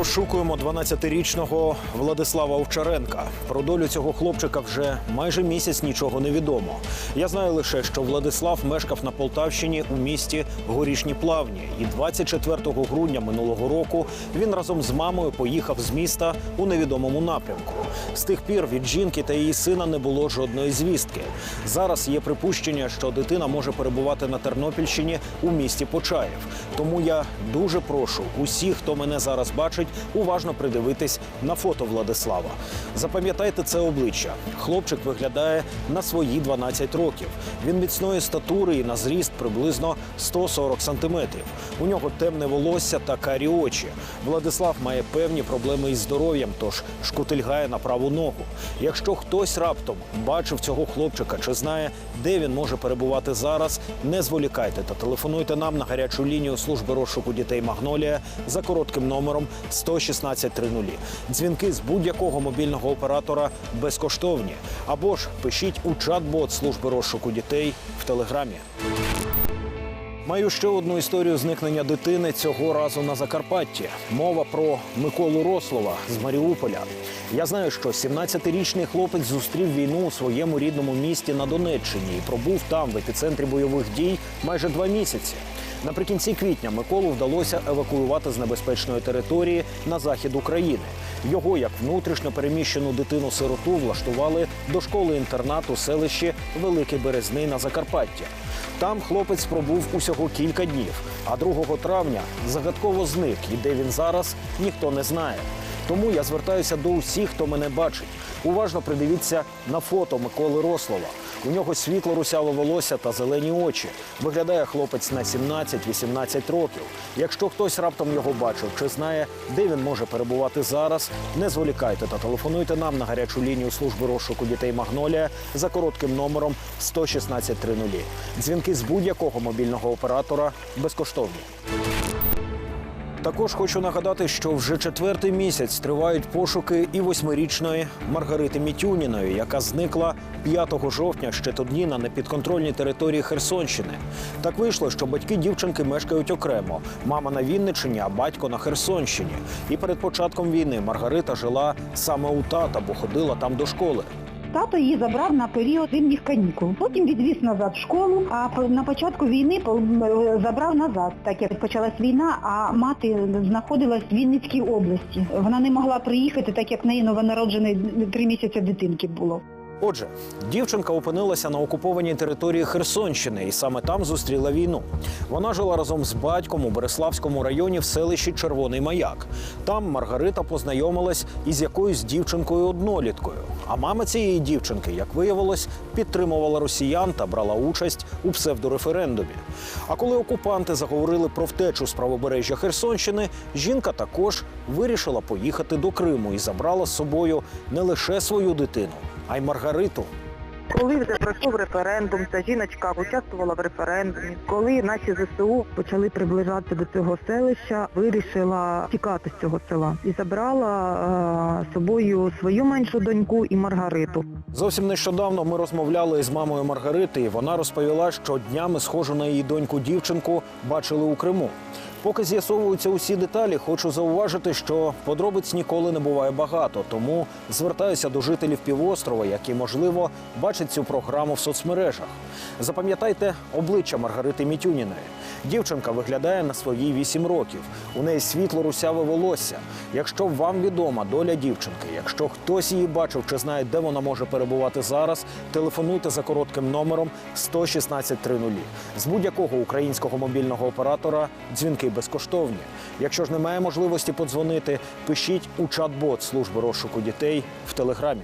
розшукуємо 12-річного Владислава Овчаренка. Про долю цього хлопчика вже майже місяць нічого не відомо. Я знаю лише, що Владислав мешкав на Полтавщині у місті Горішні Плавні. І 24 грудня минулого року він разом з мамою поїхав з міста у невідомому напрямку. З тих пір від жінки та її сина не було жодної звістки. Зараз є припущення, що дитина може перебувати на Тернопільщині у місті Почаїв. Тому я дуже прошу усіх, хто мене зараз бачить, уважно придивитись на фото Владислава. Запам'ятайте це обличчя. Хлопчик виглядає на свої 12 років. Він міцної статури і на зріст приблизно 140 сантиметрів. У нього темне волосся та карі очі. Владислав має певні проблеми із здоров'ям, тож шкутильгає на праву ногу. Якщо хтось раптом бачив цього хлопчика чи знає, де він може перебувати зараз, не зволікайте та телефонуйте нам на гарячу лінію служби розшуку дітей Магнолія за коротким номером 116 30. Дзвінки з будь-якого мобільного оператора безкоштовні. Або ж пишіть у чат-бот служби розшуку дітей в телеграмі. Маю ще одну історію зникнення дитини цього разу на Закарпатті. Мова про Миколу Рослова з Маріуполя. Я знаю, що 17-річний хлопець зустрів війну у своєму рідному місті на Донеччині і пробув там в епіцентрі бойових дій майже два місяці. Наприкінці квітня Миколу вдалося евакуювати з небезпечної території на захід України. Його, як внутрішньо переміщену дитину-сироту, влаштували до школи-інтернату селищі Великий Березний на Закарпатті. Там хлопець пробув усього кілька днів, а 2 травня загадково зник. І де він зараз, ніхто не знає. Тому я звертаюся до усіх, хто мене бачить. Уважно придивіться на фото Миколи Рослова. У нього світло русяве волосся та зелені очі. Виглядає хлопець на 17-18 років. Якщо хтось раптом його бачив чи знає, де він може перебувати зараз, не зволікайте та телефонуйте нам на гарячу лінію служби розшуку дітей Магнолія за коротким номером 116 30. Дзвінки з будь-якого мобільного оператора безкоштовні. Також хочу нагадати, що вже четвертий місяць тривають пошуки і восьмирічної Маргарити Мітюніної, яка зникла 5 жовтня ще тоді на непідконтрольній території Херсонщини. Так вийшло, що батьки дівчинки мешкають окремо. Мама на Вінниччині, а батько на Херсонщині. І перед початком війни Маргарита жила саме у тата, бо ходила там до школи. Тато її забрав на період зимніх канікул. Потім відвіз назад в школу, а на початку війни забрав назад, так як почалась війна, а мати знаходилась в Вінницькій області. Вона не могла приїхати, так як в неї новонароджений три місяці дитинки було. Отже, дівчинка опинилася на окупованій території Херсонщини і саме там зустріла війну. Вона жила разом з батьком у Береславському районі в селищі Червоний Маяк. Там Маргарита познайомилась із якоюсь дівчинкою одноліткою. А мама цієї дівчинки, як виявилось, підтримувала росіян та брала участь у псевдореферендумі. А коли окупанти заговорили про втечу з правобережжя Херсонщини, жінка також вирішила поїхати до Криму і забрала з собою не лише свою дитину, а й Маргариту. Коли вже пройшов референдум, ця жіночка участвувала в референдумі. Коли наші ЗСУ почали приближатися до цього селища, вирішила тікати з цього села і забрала е, собою свою меншу доньку і Маргариту. Зовсім нещодавно ми розмовляли з мамою Маргарити, і вона розповіла, що днями схожу на її доньку дівчинку бачили у Криму. Поки з'ясовуються усі деталі, хочу зауважити, що подробиць ніколи не буває багато, тому звертаюся до жителів півострова, які, можливо, бачать цю програму в соцмережах. Запам'ятайте обличчя Маргарити Мітюніної. Дівчинка виглядає на свої 8 років. У неї світло русяве волосся. Якщо вам відома доля дівчинки, якщо хтось її бачив чи знає, де вона може перебувати зараз, телефонуйте за коротким номером 116 30. З будь-якого українського мобільного оператора дзвінки безкоштовні. Якщо ж немає можливості подзвонити, пишіть у чат-бот служби розшуку дітей в телеграмі.